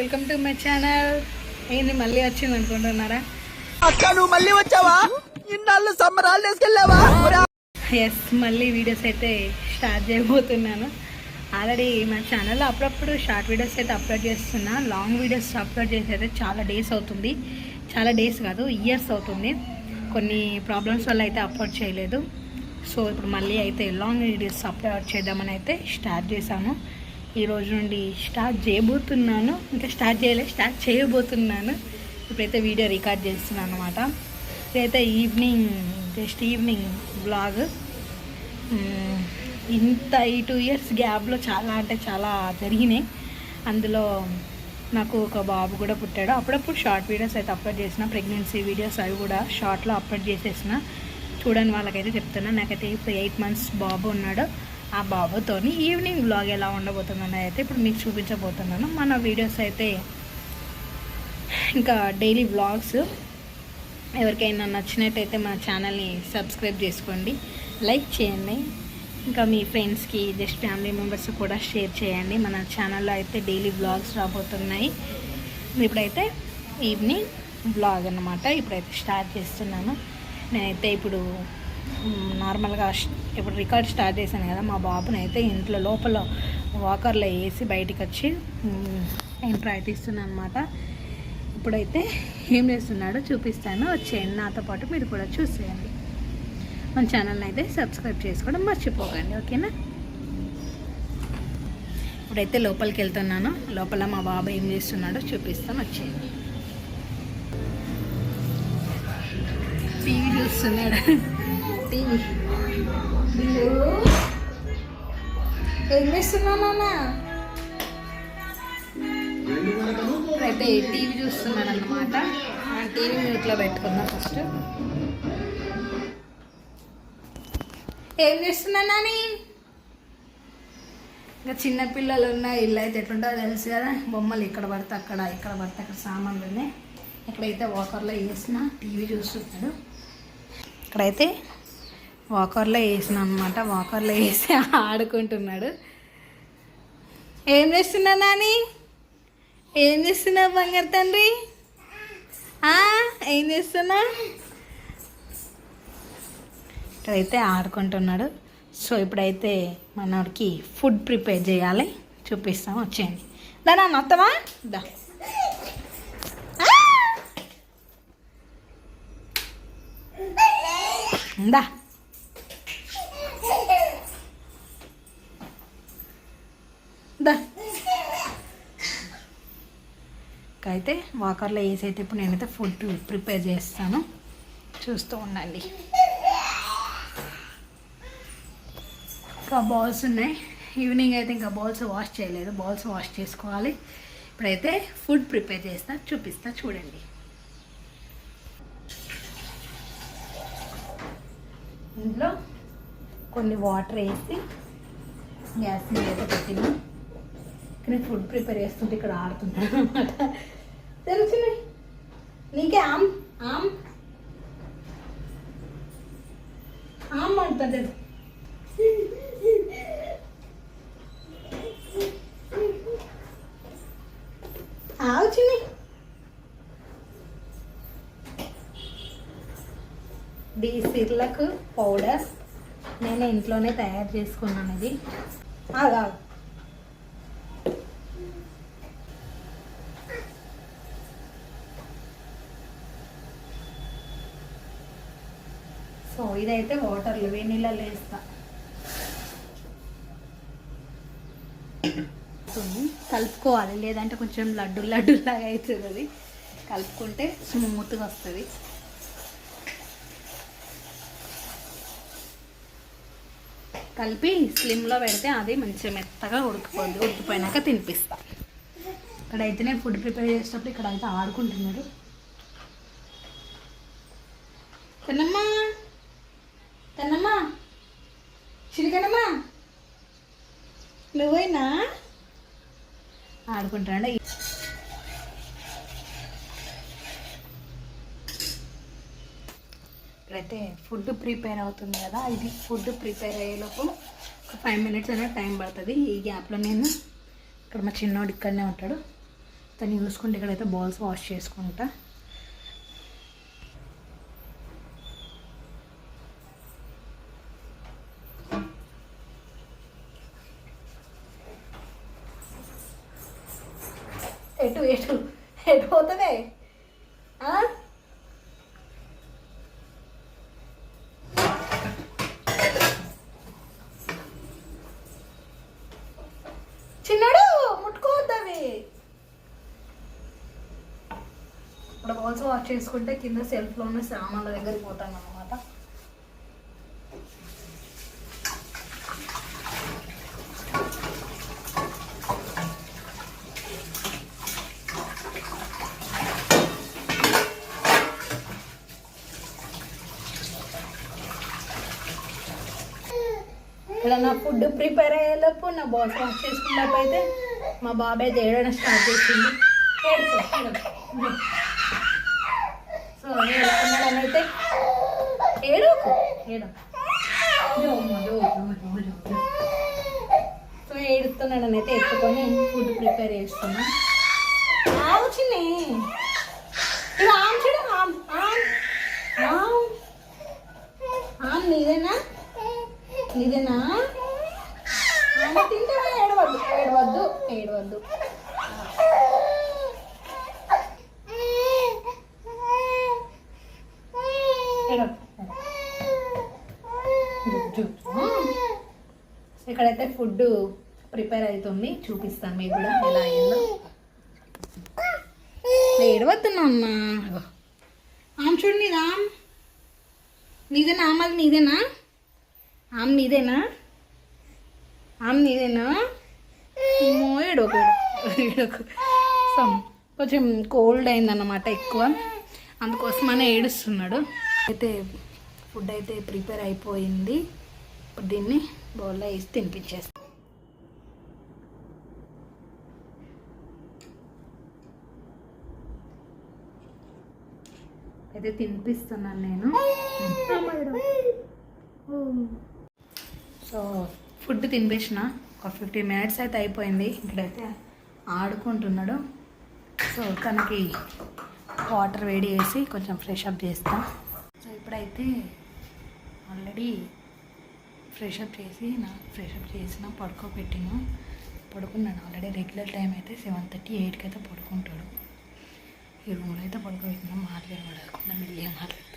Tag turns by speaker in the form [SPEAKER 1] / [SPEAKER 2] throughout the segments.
[SPEAKER 1] Welcome to my channel. ఏంది మళ్ళీ వచ్చింది అనుకుంటున్నారా?
[SPEAKER 2] అక్క నువ్వు మళ్ళీ వచ్చావా? ఇన్నాళ్ళు
[SPEAKER 1] ఎస్ మళ్ళీ వీడియోస్ అయితే స్టార్ట్ చేయబోతున్నాను. ఆల్రెడీ మా ఛానల్లో అప్పుడప్పుడు షార్ట్ వీడియోస్ అయితే అప్లోడ్ చేస్తున్నా. లాంగ్ వీడియోస్ అప్లోడ్ చేసి అయితే చాలా డేస్ అవుతుంది. చాలా డేస్ కాదు ఇయర్స్ అవుతుంది. కొన్ని ప్రాబ్లమ్స్ వల్ల అయితే అప్లోడ్ చేయలేదు. సో ఇప్పుడు మళ్ళీ అయితే లాంగ్ వీడియోస్ అప్లోడ్ చేద్దామని అయితే స్టార్ట్ చేశాను. ఈరోజు నుండి స్టార్ట్ చేయబోతున్నాను. ఇంకా స్టార్ట్ చేయలేదు స్టార్ట్ చేయబోతున్నాను. ఇప్పుడైతే వీడియో రికార్డ్ చేస్తున్నాను అనమాట ఇప్పుడైతే ఈవినింగ్ జస్ట్ ఈవినింగ్ బ్లాగ్. ఇంత ఈ టూ ఇయర్స్ గ్యాప్లో చాలా అంటే చాలా జరిగినాయి. అందులో నాకు ఒక బాబు కూడా పుట్టాడు. అప్పుడప్పుడు షార్ట్ వీడియోస్ అయితే అప్లోడ్ చేసిన ప్రెగ్నెన్సీ వీడియోస్ అవి కూడా షార్ట్లో అప్లోడ్ చేసేసిన. చూడని వాళ్ళకైతే చెప్తున్నా. నాకైతే ఇప్పుడు ఎయిట్ మంత్స్ బాబు ఉన్నాడు. ఆ బాబుతోని ఈవినింగ్ బ్లాగ్ ఎలా ఉండబోతుందని అయితే ఇప్పుడు మీకు చూపించబోతున్నాను. మన వీడియోస్ అయితే ఇంకా డైలీ వ్లాగ్స్ ఎవరికైనా నచ్చినట్టయితే మన ఛానల్ని సబ్స్క్రైబ్ చేసుకోండి. లైక్ చేయండి. ఇంకా మీ ఫ్రెండ్స్కి జస్ట్ ఫ్యామిలీ మెంబర్స్ కూడా షేర్ చేయండి. మన ఛానల్లో అయితే డైలీ వ్లాగ్స్ రాబోతున్నాయి. ఇప్పుడైతే ఈవినింగ్ వ్లాగ్ అన్నమాట. ఇప్పుడైతే స్టార్ట్ చేస్తున్నాను. నేనైతే ఇప్పుడు నార్మల్గా ఇప్పుడు రికార్డ్ స్టార్ట్ చేశాను కదా మా బాబుని అయితే ఇంట్లో లోపల వాకర్లో వేసి బయటికి వచ్చి నేను ప్రయత్నిస్తున్నాను అనమాట ఇప్పుడైతే ఏం చేస్తున్నాడో చూపిస్తాను. వచ్చేయండి నాతో పాటు మీరు కూడా చూసేయండి. మన ఛానల్ని అయితే సబ్స్క్రైబ్ చేసుకోవడం మర్చిపోకండి ఓకేనా? ఇప్పుడైతే లోపలికి వెళ్తున్నాను. లోపల మా బాబు ఏం చేస్తున్నాడో చూపిస్తాను వచ్చేయండి. టీవీ చూస్తున్నాడు. టీవీ ఏం చేస్తున్నావు నాన్న? అయితే టీవీ చూస్తున్నాను అనమాట టీవీ మ్యూట్లో పెట్టుకుందాం ఫస్ట్. ఏం చేస్తున్నా ఇంకా చిన్నపిల్లలు ఉన్న ఇల్లు అయితే ఎట్లుంటుందో తెలుసు కదా. బొమ్మలు ఇక్కడ పడితే అక్కడ ఇక్కడ పడితే అక్కడ సామాన్లు ఉన్నాయి. ఇక్కడైతే వాకర్లో వేసిన టీవీ చూస్తున్నాడు. ఇక్కడైతే వాకర్లో వేసిన అనమాట వాకర్లో వేసి ఆడుకుంటున్నాడు. ఏం చేస్తున్నా నాని? ఏం చేస్తున్నావు బంగారు తండ్రి? ఏం చేస్తున్నా ఇక్కడైతే ఆడుకుంటున్నాడు. సో ఇప్పుడైతే మనోడికి ఫుడ్ ప్రిపేర్ చేయాలి. చూపిస్తాం వచ్చేయండి. దానా మొత్తమా దా. ఆ! దా దా అయితే వాకర్లో వేసి అయితే ఇప్పుడు నేనైతే ఫుడ్ ప్రిపేర్ చేస్తాను. చూస్తూ ఉండండి. ఇంకా బాల్స్ ఉన్నాయి. ఈవినింగ్ అయితే ఇంకా బాల్స్ వాష్ చేయలేదు. బాల్స్ వాష్ చేసుకోవాలి. ఇప్పుడైతే ఫుడ్ ప్రిపేర్ చేస్తా చూపిస్తా చూడండి. ఇందులో కొన్ని వాటర్ వేసి గ్యాస్ మీద అయితే పెట్టినా. ఫుడ్ ప్రిపేర్ చేస్తుంటే ఇక్కడ ఆడుతున్నాను అనమాట తెలిసినాయి నీకే ఆమ్ ఆమ్. ఆమ్ అంటుంది ఆవు సిర్లకు పౌడర్ నేను ఇంట్లోనే తయారు చేసుకున్నాను ఇది. ఆగా సో ఇదైతే వాటర్లో వేడి నీళ్ళలో వేస్తా. కలుపుకోవాలి. లేదంటే కొంచెం లడ్డు లడ్డు లాగా అవుతుంది అది కలుపుకుంటే స్మూత్గా వస్తుంది. కలిపి స్లిమ్లో పెడితే అది మంచిగా మెత్తగా ఉడికిపోద్ది. ఉడికిపోయినాక తినిపిస్తా. ఇక్కడైతే నేను ఫుడ్ ప్రిపేర్ చేసేటప్పుడు ఇక్కడ అయితే ఆడుకుంటున్నాడు. తిన్నమ్మా చిరికనమ్మా నువ్వైనా? ఆడుకుంటాడు ఇప్పుడైతే ఫుడ్ ప్రిపేర్ అవుతుంది కదా ఇది ఫుడ్ ప్రిపేర్ అయ్యేలోపు ఒక ఫైవ్ మినిట్స్ అనేది టైం పడుతుంది. ఈ గ్యాప్లో నేను ఇక్కడ మా చిన్నోడు ఇక్కడనే ఉంటాడు. తను చూసుకుంటే ఇక్కడైతే బౌల్స్ వాష్ చేసుకుంటా. ఎటు ఎటు? ఎటు పోతుంది? ఆ? చిన్నాడు ముట్టుకోవద్దవి ఇప్పుడు బాల్స్ వాష్ చేసుకుంటే కింద సెల్ఫ్లోనే సామాన్ల దగ్గరికి పోతాను అన్నమాట ఇక్కడ నా ఫుడ్ ప్రిపేర్ అయ్యేలోపు నా బాస్ వాష్ చేసుకున్నప్పుడు అయితే మా బాబాయ్ అయితే స్టార్ట్ చేసింది సో ఏడుకున్నాడనైతే ఏడుకు ఏడు సో ఏడుతున్నాడనైతే ఎత్తుకొని ఫుడ్ ప్రిపేర్ చేస్తున్నా. ఆవు చిన్ని. ఇది ఆమ్ చూడు ఆమ్ ఆమ్. ఆమ్. ఆమ్ నీదేనా? నీదేనా ఆమె తింటావా ఏడవద్దు ఏడవద్దు ఏడవద్దు ఇక్కడైతే ఫుడ్ ప్రిపేర్ అవుతుంది చూపిస్తాను మీకు కూడా ఎలా అయిందో. ఏడవద్దు నాన్న. ఆమె చూడు నీదా నీదేనా? ఆమెది నీదేనా? ఆమె నీదేనా? ఆమె నీదేనా? ఏడోకు ఏడోకు సో కొంచెం కోల్డ్ అయిందన్నమాట ఎక్కువ. అందుకోసమనే ఏడుస్తున్నాడు. అయితే ఫుడ్ అయితే ప్రిపేర్ అయిపోయింది. ఇప్పుడు దీన్ని బౌల్లో వేసి తినిపించేస్తాను అయితే తినిపిస్తున్నాను నేను. సో ఫుడ్ తినిపించిన. ఒక ఫిఫ్టీ మినిట్స్ అయితే అయిపోయింది. ఇక్కడైతే ఆడుకుంటున్నాడు. సో తనకి వాటర్ వేడి చేసి కొంచెం ఫ్రెష్ అప్ చేస్తాం. సో ఇప్పుడైతే ఆల్రెడీ ఫ్రెష్ అప్ చేసి నాకు ఫ్రెష్ అప్ చేసిన పడుకోబెట్టిన. పడుకున్నాను. ఆల్రెడీ రెగ్యులర్ టైం అయితే సెవెన్ థర్టీ ఎయిట్కి అయితే పడుకుంటాడు. ఈ రూమ్లో అయితే పడుకోబెట్టినా. మాట్లాడకుండా మెల్లిగా మాట్లాడుతాడు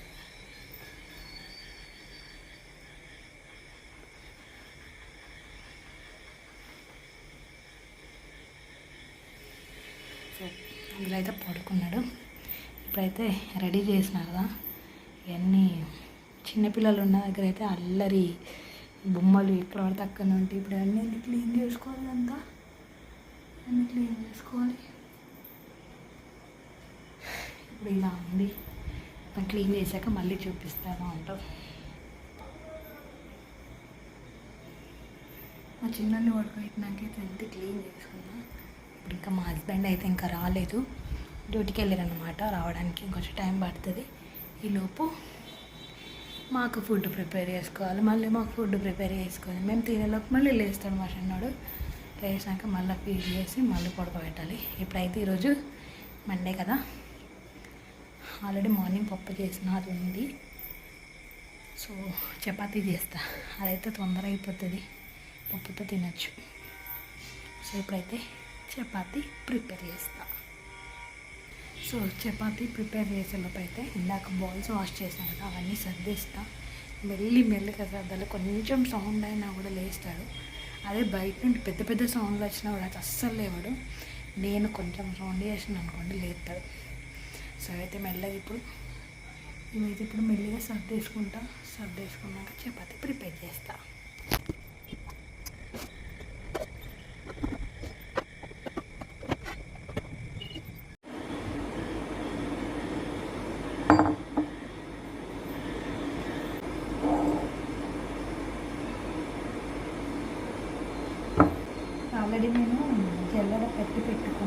[SPEAKER 1] సో అందులో అయితే పడుకున్నాడు. ఇప్పుడైతే రెడీ చేసినారు కదా. ఇవన్నీ చిన్నపిల్లలు ఉన్న దగ్గర అయితే అల్లరి బొమ్మలు ఎక్కడ పడితే అక్కడ ఉంటే ఇప్పుడు అన్నీ క్లీన్ చేసుకోవాలి అంతా. అన్నీ క్లీన్ చేసుకోవాలి. ఇప్పుడు ఇలా ఉంది. క్లీన్ చేశాక మళ్ళీ చూపిస్తాను అంటాం. మా చిన్నల్ని పడుకోబెట్టినాకైతే ఎంత క్లీన్ చేసుకున్నా ఇప్పుడు ఇంకా మా హస్బెండ్ అయితే ఇంకా రాలేదు. డ్యూటీకి వెళ్ళారనమాట రావడానికి ఇంకొంచెం టైం పడుతుంది. ఈలోపు మాకు ఫుడ్ ప్రిపేర్ చేసుకోవాలి. మళ్ళీ మాకు ఫుడ్ ప్రిపేర్ చేసుకోవాలి మేము తినేలోపు మళ్ళీ లేస్తాడు మా చిన్నాడు. లేచినాక మళ్ళీ ఫీడ్ చేసి మళ్ళీ పడుకోబెట్టాలి ఇప్పుడైతే ఈరోజు మండే కదా. ఆల్రెడీ మార్నింగ్ పప్పు చేసిన అది ఉంది. సో చపాతీ చేస్తా. అదైతే తొందర అయిపోతుంది. పప్పుతో తినచ్చు. సో ఇప్పుడైతే చపాతి ప్రిపేర్ చేస్తా. సో చపాతి ప్రిపేర్ చేసేలోపైతే అయితే ఇందాక బాల్స్ వాష్ చేసాను కదా అవన్నీ సర్దేస్తా. మెల్లి మెల్లిగా సర్దాలి. కొంచెం సౌండ్ అయినా కూడా లేస్తాడు. అదే బయట నుండి పెద్ద పెద్ద సౌండ్లు వచ్చినా కూడా అది అస్సలు లేవాడు. నేను కొంచెం సౌండ్ చేసిన అనుకోండి లేస్తాడు. సో అయితే మెల్లగా ఇప్పుడు ఇవైతే ఇప్పుడు మెల్లిగా సర్దేసుకుంటా. సర్దేసుకున్నాక చపాతి ప్రిపేర్ చేస్తాను జల్లెడ పెట్టి పెట్టుకున్నాను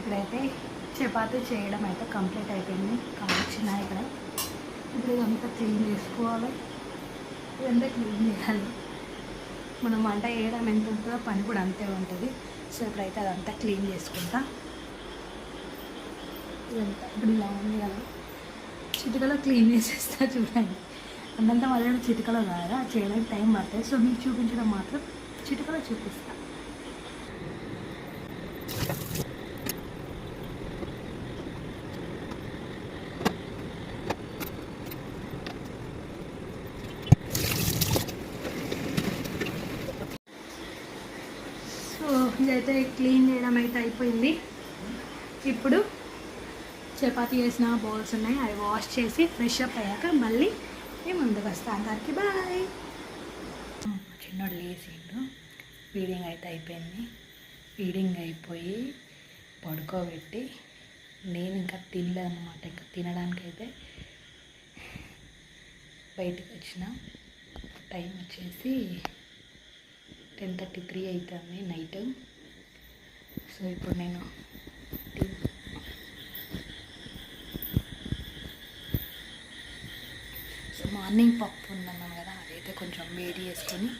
[SPEAKER 1] ఇప్పుడైతే చపాతీ చేయడం అయితే కంప్లీట్ అయిపోయింది. కావచ్చిన ఇక్కడ ఇప్పుడు ఇదంతా క్లీన్ చేసుకోవాలి. ఇదంతా క్లీన్ చేయాలి. మనం వంట చేయడం ఎంత ఉంటుందో పని కూడా అంతే ఉంటుంది. సో ఇప్పుడైతే అదంతా క్లీన్ చేసుకుంటా. ఇదంతా ఇప్పుడు ఇలా ఉంది కదా. చిటికలో క్లీన్ చేసేస్తా చూడండి. అంతంతా మళ్ళీ చిటికలో కాదా? చేయడానికి టైం పడుతుంది. సో మీకు చూపించడం మాత్రం చిటికలో చూపిస్తాను సో అయితే క్లీన్ చేయడం అయితే అయిపోయింది. ఇప్పుడు చపాతి చేసిన బౌల్స్ ఉన్నాయి అవి వాష్ చేసి ఫ్రెష్ అప్ అయ్యాక మళ్ళీ మేము ముందుకు వస్తాం. అందరికి బాయ్. చిన్నోడు లేచిండు. ఫీడింగ్ అయితే అయిపోయింది. ఫీడింగ్ అయిపోయి పడుకోబెట్టి నేను ఇంకా తినలేదన్నమాట. ఇంకా తినడానికి అయితే బయటకు వచ్చిన. టైం వచ్చేసి టెన్ థర్టీ త్రీ అవుతుంది నైట్. సో ఇప్పుడు నేను సో మార్నింగ్ పప్పు ఉందన్నాను కదా అదైతే కొంచెం వేడి చేసుకొని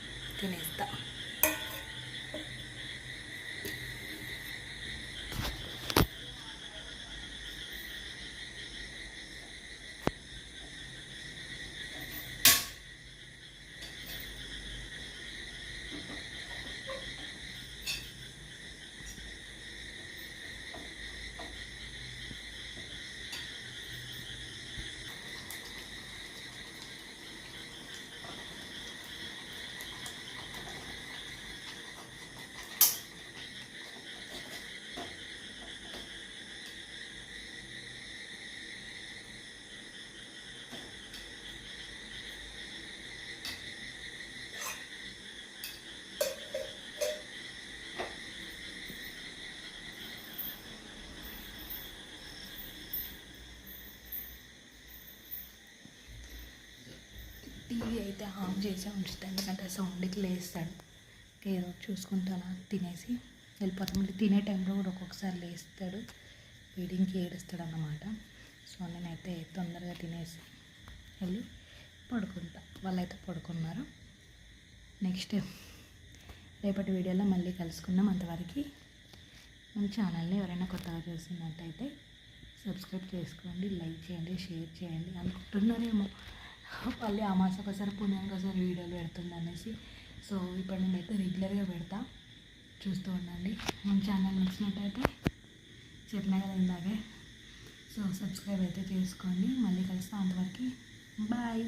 [SPEAKER 1] తినేస్తా. టీవీ అయితే ఆన్ చేసే ఉంచుతాను ఎందుకంటే సౌండ్కి లేస్తాడు. ఏదో చూసుకుంటాను తినేసి వెళ్ళిపోతాం. మళ్ళీ తినే టైంలో కూడా ఒక్కొక్కసారి లేస్తాడు. వీడింగ్కి ఏడుస్తాడు అన్నమాట సో నేనైతే తొందరగా తినేసి వెళ్ళి పడుకుంటా. వాళ్ళైతే పడుకున్నారు. నెక్స్ట్ రేపటి వీడియోలో మళ్ళీ కలుసుకుందాం. అంతవరకు మన ఛానల్ని ఎవరైనా కొత్తగా చూసినట్టయితే సబ్స్క్రైబ్ చేసుకోండి లైక్ చేయండి షేర్ చేయండి. అనుకుంటున్నారేమో. మళ్ళీ అమాసకు ఒకసారి పుణ్యానికి ఒకసారి వీడియోలు పెడుతుంది అనేసి. సో ఇప్పుడు నేనైతే రెగ్యులర్గా పెడతా. చూస్తూ ఉండండి. మన ఛానల్ నచ్చినట్టయితే చెప్పినా కదా ఇందాకే. సో సబ్స్క్రైబ్ అయితే చేసుకోండి. మళ్ళీ కలుస్తాం అంతవరకు. బాయ్